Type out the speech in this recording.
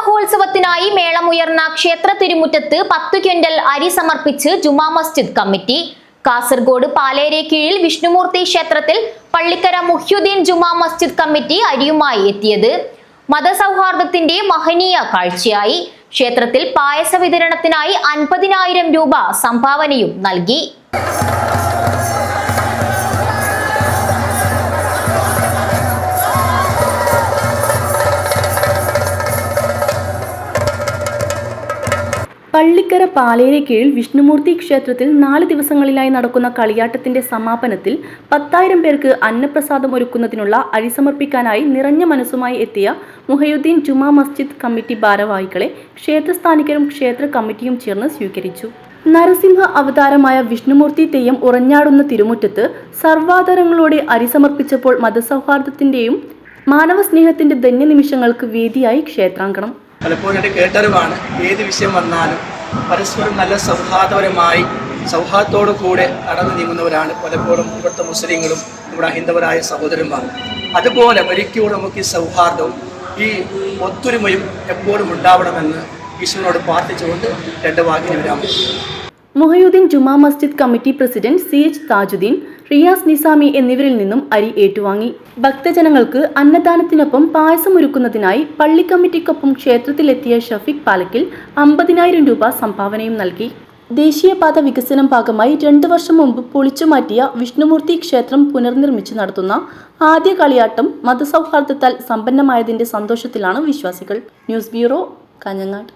മഹോത്സവത്തിനായി മേളമുയർന്ന ക്ഷേത്ര തിരുമുറ്റത്ത് പത്തു ക്വിന്റൽ അരി സമർപ്പിച്ച് ജുമാ മസ്ജിദ് കമ്മിറ്റി. കാസർഗോഡ് പാലേരെ കീഴിൽ വിഷ്ണുമൂർത്തി ക്ഷേത്രത്തിൽ പള്ളിക്കര മുഹ്യുദ്ദീൻ ജുമാ മസ്ജിദ് കമ്മിറ്റി അരിയുമായി എത്തിയത്. മതസൗഹാർദ്ദത്തിന്റെ മഹനീയ കാഴ്ചയായി. ക്ഷേത്രത്തിൽ പായസ വിതരണത്തിനായി അൻപതിനായിരം രൂപ സംഭാവനയും നൽകി. പള്ളിക്കര പാലേരി കീഴിൽ വിഷ്ണുമൂർത്തി ക്ഷേത്രത്തിൽ നാല് ദിവസങ്ങളിലായി നടക്കുന്ന കളിയാട്ടത്തിന്റെ സമാപനത്തിൽ പത്തായിരം പേർക്ക് അന്നപ്രസാദം ഒരുക്കുന്നതിനുള്ള അഴിസമർപ്പിക്കാനായി നിറഞ്ഞ മനസ്സുമായി എത്തിയ മുഹയുദ്ദീൻ ജുമാ മസ്ജിദ് കമ്മിറ്റി ഭാരവാഹികളെ ക്ഷേത്രസ്ഥാനികരും ക്ഷേത്ര കമ്മിറ്റിയും ചേർന്ന് സ്വീകരിച്ചു. നരസിംഹ അവതാരമായ വിഷ്ണുമൂർത്തി തെയ്യം ഉറഞ്ഞാടുന്ന തിരുമുറ്റത്ത് സർവാധാരങ്ങളോടെ അരിസമർപ്പിച്ചപ്പോൾ മതസൗഹാർദ്ദത്തിന്റെയും മാനവസ്നേഹത്തിന്റെ ധന്യനിമിഷങ്ങൾക്ക് വേദിയായി ക്ഷേത്രാങ്കണം. പലപ്പോഴും എന്റെ കേട്ടറിവാണ്. ഏത് വിഷയം വന്നാലും പരസ്പരം നല്ല സൗഹാർദ്ദപരമായി സൗഹാർദ്ദത്തോടു കൂടെ നടന്നു നീങ്ങുന്നവരാണ് പലപ്പോഴും ഇവിടുത്തെ മുസ്ലിങ്ങളും നമ്മുടെ ഹൈന്ദവരായ സഹോദരന്മാർ. അതുപോലെ ഒരിക്കലും നമുക്ക് ഈ സൗഹാർദ്ദവും ഈ ഒത്തൊരുമയും എപ്പോഴും ഉണ്ടാവണമെന്ന് ഈശ്വരനോട് പ്രാർത്ഥിച്ചുകൊണ്ട് രണ്ട് വാക്കിന് വിരാമം. Muhiyuddin Juma Masjid committee president C H Thajuddeen Riyas Nizami എന്നിവരിൽ നിന്നും അരി ഏറ്റുവാങ്ങി. ഭക്തജനങ്ങൾക്ക് അന്നദാനത്തിനൊപ്പം പായസം ഒരുക്കുന്നതിനായി പള്ളി കമ്മിറ്റിക്കൊപ്പം ക്ഷേത്രത്തിലെത്തിയ ഷഫീഖ് പാലക്കിൽ അമ്പതിനായിരം രൂപ സംഭാവനയും നൽകി. ദേശീയപാത വികസനം ഭാഗമായി രണ്ടു വർഷം മുമ്പ് പൊളിച്ചുമാറ്റിയ വിഷ്ണുമൂർത്തി ക്ഷേത്രം പുനർനിർമ്മിച്ച് നടത്തുന്ന ആദ്യ കളിയാട്ടം മതസൗഹാർദ്ദത്താൽ സമ്പന്നമായതിന്റെ സന്തോഷത്തിലാണ് വിശ്വാസികൾ. News bureau Kanhangad.